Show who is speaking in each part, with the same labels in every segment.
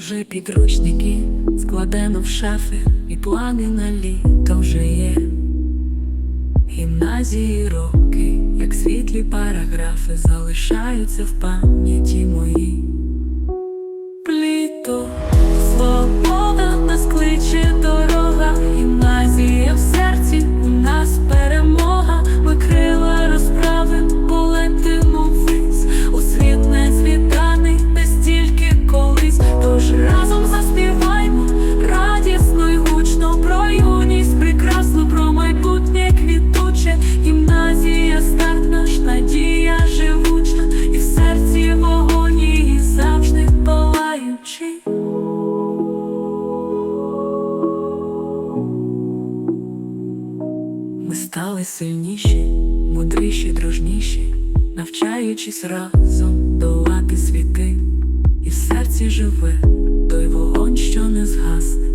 Speaker 1: Вже підручники складено в шафи, і плани на літо вже є. Гімназії роки, як світлі параграфи, залишаються в пам'яті моїй. Ми стали сильніші, мудріші, дружніші, навчаючись разом долати світи, і в серці живе той вогонь, що не згасне,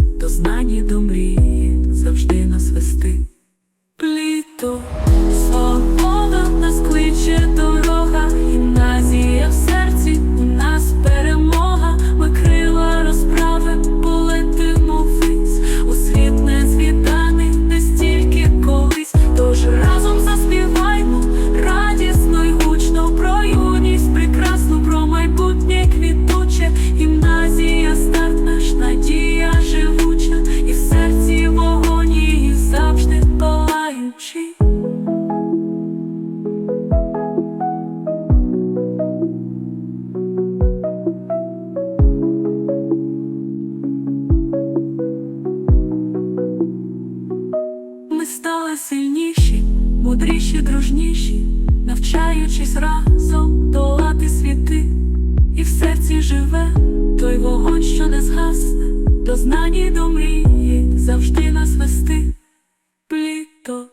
Speaker 1: мудріші, дружніші, навчаючись разом долати світи, і в серці живе той вогонь, що не згасне, до знань і до мрії завжди нас вести. Пліто,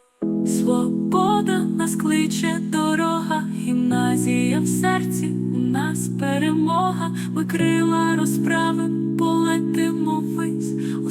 Speaker 1: свобода нас кличе дорога, гімназія в серці у нас перемога, ми крила розправи, полетимо вись у.